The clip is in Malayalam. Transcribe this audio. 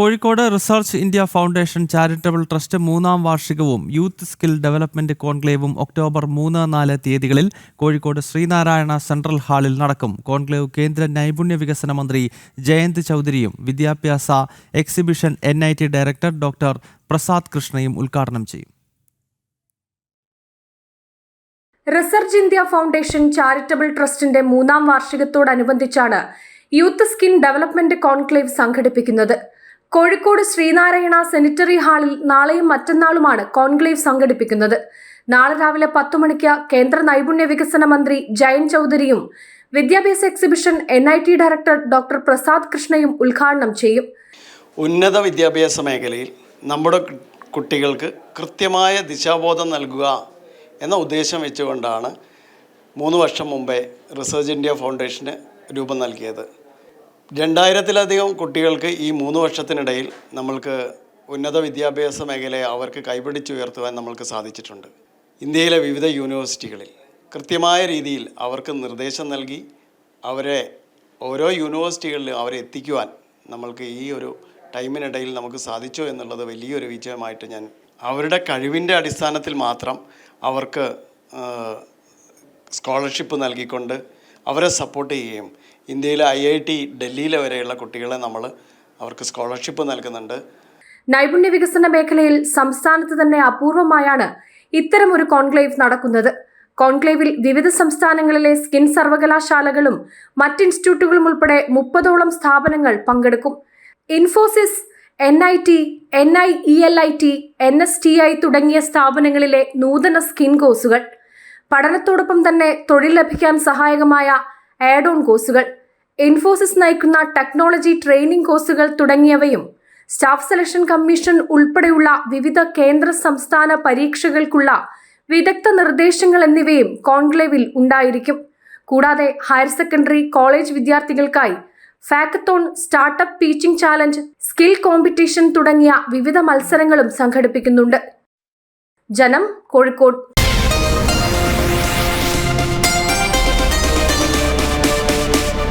Kozhikode research India foundation charitable trust മൂന്നാം വാർഷികവും യൂത്ത് സ്കിൽ ഡെവലപ്മെന്റ് കോൺക്ലേവും ഒക്ടോബർ മൂന്ന് നാല് തീയതികളിൽ കോഴിക്കോട് ശ്രീനാരായണ സെൻട്രൽ ഹാളിൽ നടക്കും. കോൺക്ലേവ് കേന്ദ്ര നൈപുണ്യ വികസന മന്ത്രി ജയന്ത് ചൗധരിയും വിദ്യാഭ്യാസ exhibition N director doctor Prasad കൃഷ്ണയും ഉദ്ഘാടനം ചെയ്യും. റിസർച്ച് ഇന്ത്യ ഫൗണ്ടേഷൻ ചാരിറ്റബിൾ ട്രസ്റ്റിന്റെ മൂന്നാം വാർഷികത്തോടനുബന്ധിച്ചാണ് യൂത്ത് സ്കിൻ ഡെവലപ്മെന്റ് കോൺക്ലേവ് സംഘടിപ്പിക്കുന്നത്. കോഴിക്കോട് ശ്രീനാരായണ സെനിറ്ററി ഹാളിൽ നാളെയും മറ്റന്നാളുമാണ് കോൺക്ലേവ് സംഘടിപ്പിക്കുന്നത്. നാളെ രാവിലെ പത്തു മണിക്ക് കേന്ദ്ര നൈപുണ്യ വികസന മന്ത്രി ജയൻ ചൗധരിയും വിദ്യാഭ്യാസ exhibition N I T director doctor Prasad കൃഷ്ണയും ഉദ്ഘാടനം ചെയ്യും. ഉന്നത വിദ്യാഭ്യാസ മേഖലയിൽ നമ്മുടെ കുട്ടികൾക്ക് കൃത്യമായ ദിശാബോധം നൽകുക എന്ന ഉദ്ദേശം വെച്ചുകൊണ്ടാണ് മൂന്ന് വർഷം മുമ്പേ റിസർച്ച് ഇന്ത്യ ഫൗണ്ടേഷന് രൂപം നൽകിയത്. രണ്ടായിരത്തിലധികം കുട്ടികൾക്ക് ഈ മൂന്ന് വർഷത്തിനിടയിൽ നമ്മൾക്ക് ഉന്നത വിദ്യാഭ്യാസ മേഖലയെ അവർക്ക് കൈപിടിച്ചുയർത്തുവാൻ നമ്മൾക്ക് സാധിച്ചിട്ടുണ്ട്. ഇന്ത്യയിലെ വിവിധ യൂണിവേഴ്സിറ്റികളിൽ കൃത്യമായ രീതിയിൽ അവർക്ക് നിർദ്ദേശം നൽകി അവരെ ഓരോ യൂണിവേഴ്സിറ്റികളിലും അവരെ എത്തിക്കുവാൻ നമ്മൾക്ക് ഈ ഒരു ടൈമിനിടയിൽ നമുക്ക് സാധിച്ചു എന്നുള്ളത് വലിയൊരു വിജയമായിട്ട് ഞാൻ അവരുടെ കഴിവിന്റെ അടിസ്ഥാനത്തിൽ മാത്രം അവർക്ക് സ്കോളർഷിപ്പ് നൽകിക്കൊണ്ട് അവരെ സപ്പോർട്ട് ചെയ്യുകയും ഇന്ത്യയിലെ ഐ ഐ ടി ഡൽഹിയിലെ വരെയുള്ള കുട്ടികളെ നമ്മൾ അവർക്ക് സ്കോളർഷിപ്പ് നൽകുന്നുണ്ട്. നൈപുണ്യ വികസന മേഖലയിൽ സംസ്ഥാനത്ത് തന്നെ അപൂർവമായാണ് ഇത്തരം ഒരു കോൺക്ലേവ് നടക്കുന്നത്. കോൺക്ലേവിൽ വിവിധ സംസ്ഥാനങ്ങളിലെ സ്കിൻ സർവകലാശാലകളും മറ്റ് ഇൻസ്റ്റിറ്റ്യൂട്ടുകളും ഉൾപ്പെടെ മുപ്പതോളം സ്ഥാപനങ്ങൾ പങ്കെടുക്കും. Infosys N I T N I E L I T N S T I തുടങ്ങിയ സ്ഥാപനങ്ങളിലെ നൂതന സ്കിൻ കോഴ്സുകൾ. പഠനത്തോടൊപ്പം തന്നെ തൊഴിൽ ലഭിക്കാൻ സഹായകമായ ആഡ് ഓൺ കോഴ്സുകൾ. ഇൻഫോസിസ് നയിക്കുന്ന ടെക്നോളജി ട്രെയിനിംഗ് കോഴ്സുകൾ തുടങ്ങിയവയും സ്റ്റാഫ് സെലക്ഷൻ കമ്മീഷൻ ഉൾപ്പെടെയുള്ള വിവിധ കേന്ദ്ര സംസ്ഥാന പരീക്ഷകൾക്കുള്ള വിദഗ്ധ നിർദ്ദേശങ്ങൾ എന്നിവയും കോൺക്ലേവിൽ ഉണ്ടായിരിക്കും. കൂടാതെ ഹയർ സെക്കൻഡറി കോളേജ് വിദ്യാർത്ഥികൾക്കായി hackathon startup teaching challenge skill competition തുടങ്ങിയ വിവിധ മത്സരങ്ങളും സംഘടിപ്പിക്കുന്നുണ്ട്. ജനം കോഴിക്കോട്